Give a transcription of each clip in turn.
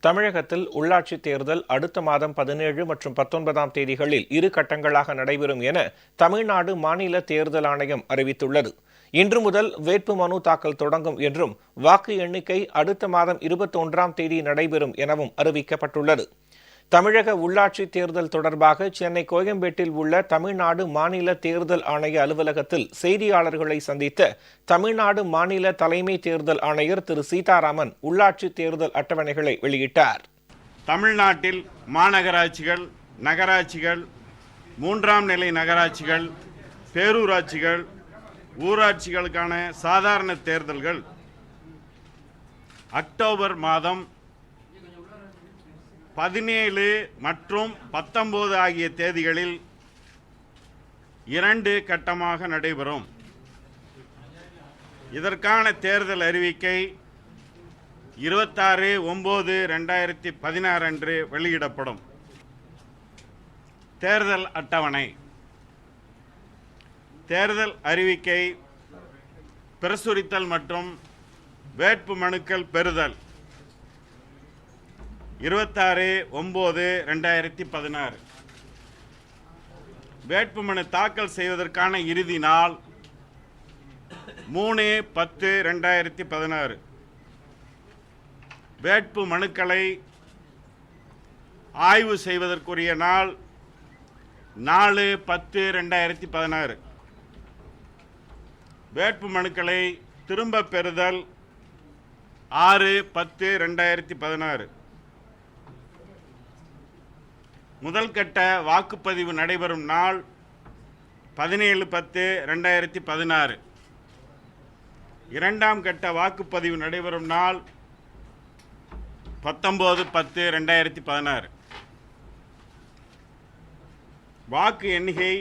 தமிழகத்தில் உள்ளாட்சித் தேர்தல் அடுத்த மாதம் பதினேழு மற்றும் பத்தொன்பதாம் தேதிகளில் இரு கட்டங்களாக நடைபெறும் என தமிழ்நாடு மாநில தேர்தல் ஆணையம் அறிவித்துள்ளது. இன்று முதல் வேட்பு மனு தாக்கல் தொடங்கும் என்றும் வாக்கு எண்ணிக்கை அடுத்த மாதம் இருபத்தொன்றாம் தேதி நடைபெறும் எனவும் அறிவிக்கப்பட்டுள்ளது. தமிழக உள்ளாட்சி தேர்தல் தொடர்பாக சென்னை கோயம்பேட்டில் உள்ள தமிழ்நாடு மாநில தேர்தல் ஆணைய அலுவலகத்தில் செய்தியாளர்களை சந்தித்த தமிழ்நாடு மாநில தலைமை தேர்தல் ஆணையர் திரு சீதாராமன் உள்ளாட்சி தேர்தல் அட்டவணைகளை வெளியிட்டார். தமிழ்நாட்டில் மாநகராட்சிகள் நகராட்சிகள் மூன்றாம் நிலை நகராட்சிகள் பேரூராட்சிகள் ஊராட்சிகளுக்கான சாதாரண தேர்தல்கள் அக்டோபர் மாதம் பதினேழு மற்றும் பத்தொம்போது ஆகிய தேதிகளில் இரண்டு கட்டமாக நடைபெறும். இதற்கான தேர்தல் அறிவிக்கை இருபத்தாறு ஒம்பது ரெண்டாயிரத்தி பதினாறு அன்று வெளியிடப்படும். தேர்தல் அட்டவணை. தேர்தல் அறிவிக்கை பிரசுரித்தல் மற்றும் வேட்பு மனுக்கள் பெறுதல். இருபத்தாறு ஒம்பது ரெண்டாயிரத்தி பதினாறு. வேட்புமனு தாக்கல் செய்வதற்கான இறுதி நாள் மூணு பத்து ரெண்டாயிரத்தி பதினாறு. வேட்பு மனுக்களை ஆய்வு செய்வதற்குரிய நாள் நாலு பத்து ரெண்டாயிரத்தி பதினாறு. வேட்பு மனுக்களை திரும்பப் பெறுதல் ஆறு பத்து ரெண்டாயிரத்தி பதினாறு. முதல் கட்ட வாக்குப்பதிவு நடைபெறும் நாள் பதினேழு பத்து ரெண்டாயிரத்தி பதினாறு. இரண்டாம் கட்ட வாக்குப்பதிவு நடைபெறும் நாள் பத்தொம்போது பத்து ரெண்டாயிரத்தி பதினாறு. வாக்கு எண்ணிக்கை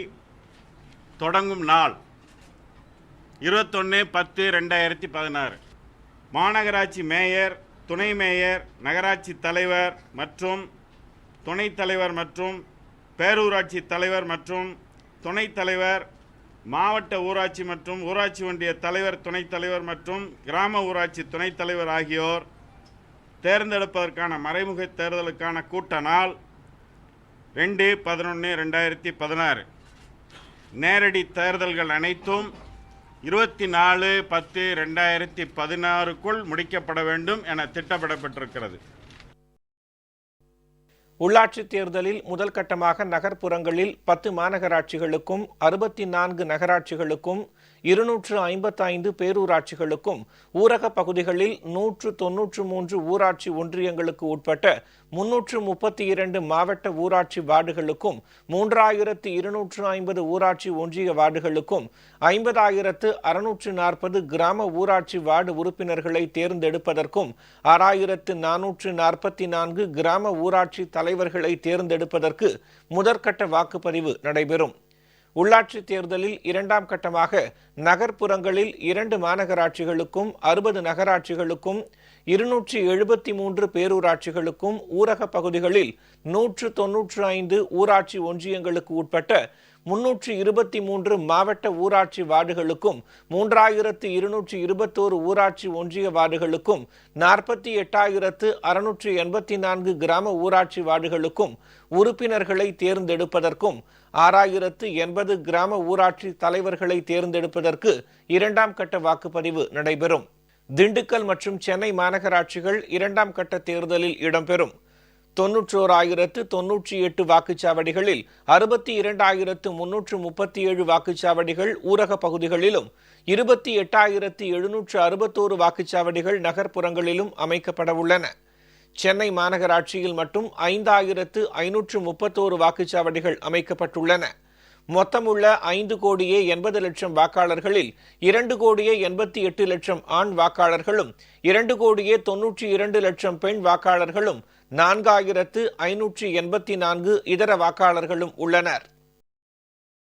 தொடங்கும் நாள் இருபத்தொன்று பத்து ரெண்டாயிரத்தி பதினாறு. மாநகராட்சி மேயர் துணை மேயர் நகராட்சி தலைவர் மற்றும் துணைத் தலைவர் மற்றும் பேரூராட்சி தலைவர் மற்றும் துணைத் தலைவர் மாவட்ட ஊராட்சி மற்றும் ஊராட்சி ஒன்றிய தலைவர் துணைத் தலைவர் மற்றும் கிராம ஊராட்சி துணைத் தலைவர் ஆகியோர் தேர்ந்தெடுப்பதற்கான மறைமுக தேர்தலுக்கான கூட்ட நாள் ரெண்டு பதினொன்று ரெண்டாயிரத்தி பதினாறு. நேரடி தேர்தல்கள் அனைத்தும் இருபத்தி நாலு பத்து ரெண்டாயிரத்தி பதினாறுக்குள் முடிக்கப்பட வேண்டும் என திட்டமிடப்பட்டிருக்கிறது. உள்ளாட்சித் தேர்தலில் முதல் கட்டமாக நகர்ப்புறங்களில் பத்து மாநகராட்சிகளுக்கும் அறுபத்தி நான்கு நகராட்சிகளுக்கும் இருநூற்று ஐம்பத்தைந்து பேரூராட்சிகளுக்கும் ஊரக பகுதிகளில் நூற்று தொன்னூற்று மூன்று ஊராட்சி ஒன்றியங்களுக்கு உட்பட்ட முன்னூற்று முப்பத்தி இரண்டு மாவட்ட ஊராட்சி வார்டுகளுக்கும் மூன்றாயிரத்து இருநூற்று ஐம்பது ஊராட்சி ஒன்றிய வார்டுகளுக்கும் ஐம்பதாயிரத்து அறுநூற்று நாற்பது கிராம ஊராட்சி வார்டு உறுப்பினர்களை தேர்ந்தெடுப்பதற்கும் ஆறாயிரத்து நானூற்று நாற்பத்தி நான்கு கிராம ஊராட்சி தலை தலைவர்களை தேர்ந்தெடுப்பதற்கு முதற்கட்ட வாக்குப்பதிவு நடைபெறும். உள்ளாட்சி தேர்தலில் இரண்டாம் கட்டமாக நகர்ப்புறங்களில் இரண்டு மாநகராட்சிகளுக்கும் அறுபது நகராட்சிகளுக்கும் இருநூற்றி எழுபத்தி மூன்று பேரூராட்சிகளுக்கும் ஊரகப் பகுதிகளில் நூற்று தொன்னூற்று ஐந்து ஊராட்சி ஒன்றியங்களுக்கு உட்பட்ட முன்னூற்றி இருபத்தி மூன்று மாவட்ட ஊராட்சி வார்டுகளுக்கும் மூன்றாயிரத்து இருநூற்றி இருபத்தோரு ஊராட்சி ஒன்றிய வார்டுகளுக்கும் நாற்பத்தி எட்டாயிரத்து அறுநூற்றி எண்பத்தி நான்கு கிராம ஊராட்சி வார்டுகளுக்கும் உறுப்பினர்களை தேர்ந்தெடுப்பதற்கும் ஆறாயிரத்து எண்பது கிராம ஊராட்சி தலைவர்களை தேர்ந்தெடுப்பதற்கு இரண்டாம் கட்ட வாக்குப்பதிவு நடைபெறும். திண்டுக்கல் மற்றும் சென்னை மாநகராட்சிகள் இரண்டாம் கட்ட தேர்தலில் இடம்பெறும். தொன்னூற்றோராயிரத்து தொன்னூற்றி எட்டு வாக்குச்சாவடிகளில் அறுபத்தி இரண்டாயிரத்து முன்னூற்று முப்பத்தி ஏழு வாக்குச்சாவடிகள் ஊரக பகுதிகளிலும் இருபத்தி எட்டாயிரத்து எழுநூற்று அறுபத்தோரு வாக்குச்சாவடிகள் நகர்ப்புறங்களிலும் அமைக்கப்பட உள்ளன சென்னை மாநகராட்சியில் மட்டும் ஐந்தாயிரத்து ஐநூற்று முப்பத்தோரு வாக்குச்சாவடிகள் அமைக்கப்பட்டுள்ளன. மொத்தமுள்ள ஐந்து கோடியே எண்பது லட்சம் வாக்காளர்களில் இரண்டு கோடியே எண்பத்தி எட்டு லட்சம் ஆண் வாக்காளர்களும் இரண்டு கோடியே தொன்னூற்றி இரண்டு லட்சம் பெண் வாக்காளர்களும் நான்காயிரத்து ஐநூற்றி எண்பத்தி நான்கு இதர வாக்காளர்களும் உள்ளனர்.